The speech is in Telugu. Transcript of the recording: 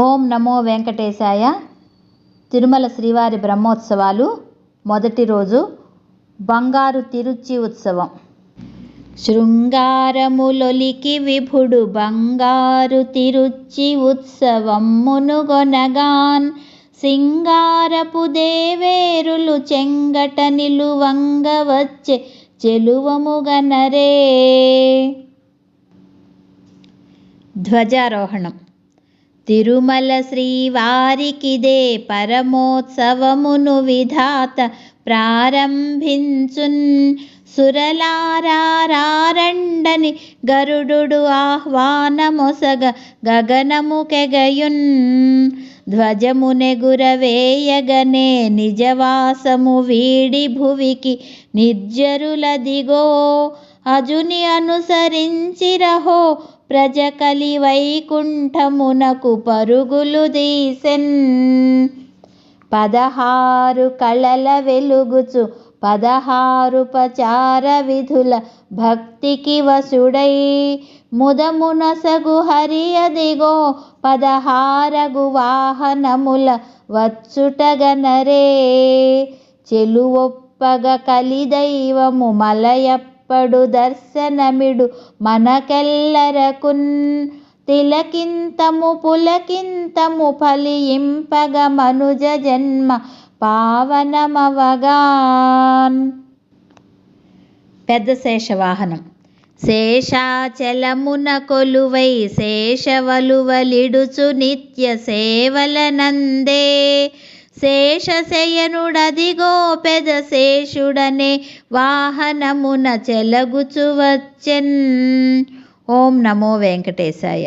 ఓం నమో వెంకటేశాయ. తిరుమల శ్రీవారి బ్రహ్మోత్సవాలు మొదటి రోజు బంగారు తిరుచి ఉత్సవం. శృంగారములొలికి విభుడు బంగారు తిరుచి ఉత్సవమ్మునుగొనగాన్ సింగారపు దేవేరులు చెంగట నిలువంగ వచ్చే చెలువముగనరే ధ్వజారోహణం. తిరుమల శ్రీవారికిదే పరమోత్సవమును విధాత ప్రారంభించున్. సురలారారండని గరుడు ఆహ్వానమొసగ గగనముకెగయున్. ధ్వజమునెగురవేయగనే నిజవాసము వీడి భువికి నిర్జరులదిగో. అజుని అనుసరించిరహో ప్రజకలి వైకుంఠమునకు పరుగులు దీసెన్ పదహారు కళల వెలుగుచు పదహారుపచార విధుల భక్తికి వసుడై. ముదమునసగు హరియదిగో పదహారగు వాహనముల వచ్చుటగనరే. చెలువొప్పగ కలిదైవము మలయప్పడు దర్శనమిడు మనకెల్లరకున్ తిలకింతము పులకింతము ఫలింపగ మనుజ జన్మ పావనమవగాన్. పెద్ద శేషవాహనం. శేషాచలమున కొలువై శేషవలువలిడుచు నిత్య సేవలనందే. శేషశయనుడదిగో పెద శేషుడనే వాహనమున చెలగుచు వచ్చెన్. ఓం నమో వెంకటేశాయ.